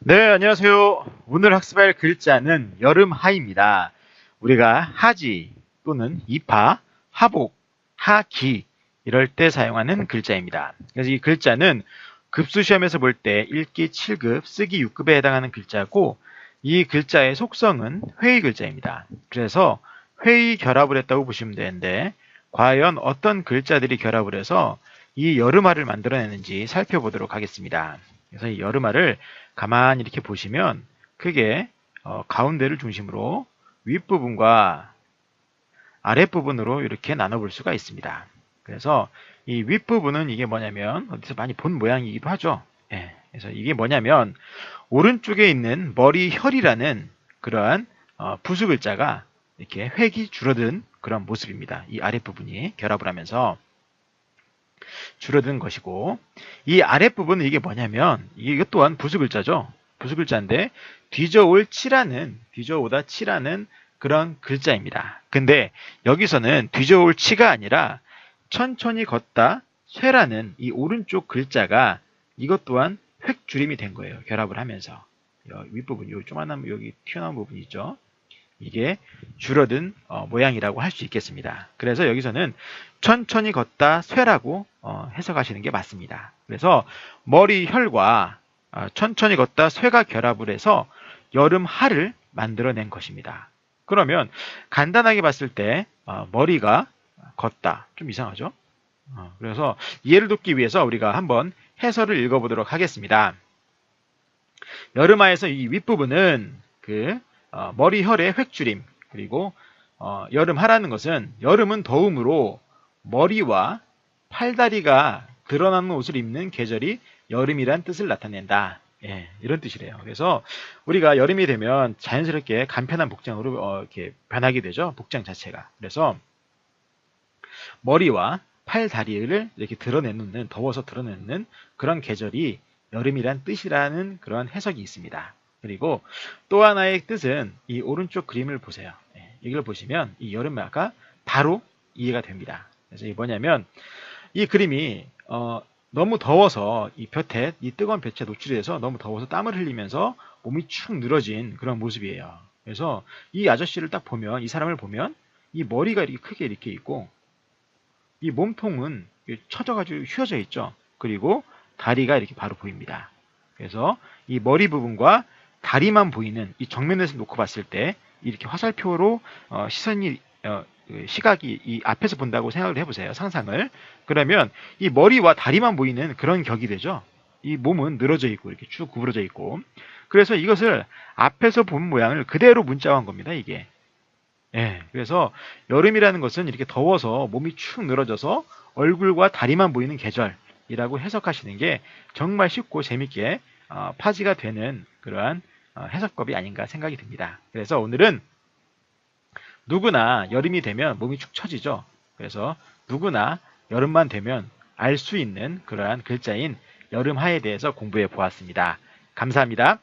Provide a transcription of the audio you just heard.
네, 안녕하세요. 오늘 학습할 글자는 여름 하입니다. 우리가 하지 또는 이파, 하복, 하기 이럴 때 사용하는 글자입니다. 그래서 이 글자는 급수시험에서 볼 때 읽기 7급, 쓰기 6급에 해당하는 글자고 이 글자의 속성은 회의 글자입니다. 그래서 회의 결합을 했다고 보시면 되는데 과연 어떤 글자들이 결합을 해서 이 여름하를 만들어내는지 살펴보도록 하겠습니다. 그래서 이 여름하를 가만히 이렇게 보시면 크게 어, 가운데를 중심으로 윗부분과 아랫부분으로 이렇게 나눠볼 수가 있습니다. 그래서 이 윗부분은 이게 뭐냐면 어디서 많이 본 모양이기도 하죠. 예, 그래서 이게 뭐냐면 오른쪽에 있는 머리혈이라는 그러한 어, 부수 글자가 이렇게 획이 줄어든 그런 모습입니다. 이 아랫부분이 결합을 하면서 줄어든 것이고 이 아랫부분은 이게 뭐냐면 이것 또한 부수 글자죠. 부수 글자인데 뒤져올 치라는 뒤져오다 치라는 그런 글자입니다. 근데 여기서는 뒤져올 치가 아니라 천천히 걷다 쇠라는 이 오른쪽 글자가 이것 또한 획줄임이 된 거예요. 결합을 하면서 윗부분 요 조만한 여기 튀어나온 부분이 있죠. 이게 줄어든 어, 모양이라고 할 수 있겠습니다. 그래서 여기서는 천천히 걷다 쇠라고 어, 해석하시는 게 맞습니다. 그래서 머리 혈과 어, 천천히 걷다 쇠가 결합을 해서 여름 하를 만들어낸 것입니다. 그러면 간단하게 봤을 때 어, 머리가 걷다 좀 이상하죠? 어, 그래서 이해를 돕기 위해서 우리가 한번 해설을 읽어보도록 하겠습니다. 여름하에서 이 윗부분은 그 어, 머리 혈의 획줄임 그리고 어, 여름하라는 것은 여름은 더움으로 머리와 팔다리가 드러나는 옷을 입는 계절이 여름이란 뜻을 나타낸다. 예, 이런 뜻이래요. 그래서 우리가 여름이 되면 자연스럽게 간편한 복장으로 어, 이렇게 변하게 되죠. 복장 자체가. 그래서 머리와 팔 다리를 이렇게 드러내는 더워서 드러내는 그런 계절이 여름이란 뜻이라는 그런 해석이 있습니다. 그리고 또 하나의 뜻은 이 오른쪽 그림을 보세요. 예, 이걸 보시면 이 여름마가 바로 이해가 됩니다. 그래서 이게 뭐냐면 이 그림이 어, 너무 더워서 이 볕에 이 뜨거운 볕에 노출이 돼서 너무 더워서 땀을 흘리면서 몸이 축 늘어진 그런 모습이에요. 그래서 이 아저씨를 딱 보면 이 사람을 보면 이 머리가 이렇게 크게 이렇게 있고 이 몸통은 처져가지고 휘어져 있죠. 그리고 다리가 이렇게 바로 보입니다. 그래서 이 머리 부분과 다리만 보이는 이 정면에서 놓고 봤을 때 이렇게 화살표로 어, 시선이 어, 그 시각이 이 앞에서 본다고 생각을 해보세요. 상상을. 그러면 이 머리와 다리만 보이는 그런 격이 되죠. 이 몸은 늘어져 있고 이렇게 쭉 구부러져 있고. 그래서 이것을 앞에서 본 모양을 그대로 문자화한 겁니다. 이게. 예. 그래서 여름이라는 것은 이렇게 더워서 몸이 축 늘어져서 얼굴과 다리만 보이는 계절이라고 해석하시는 게 정말 쉽고 재밌게 어, 파지가 되는 그러한 어, 해석법이 아닌가 생각이 듭니다. 그래서 오늘은 누구나 여름이 되면 몸이 축 처지죠. 그래서 누구나 여름만 되면 알 수 있는 그러한 글자인 여름하에 대해서 공부해 보았습니다. 감사합니다.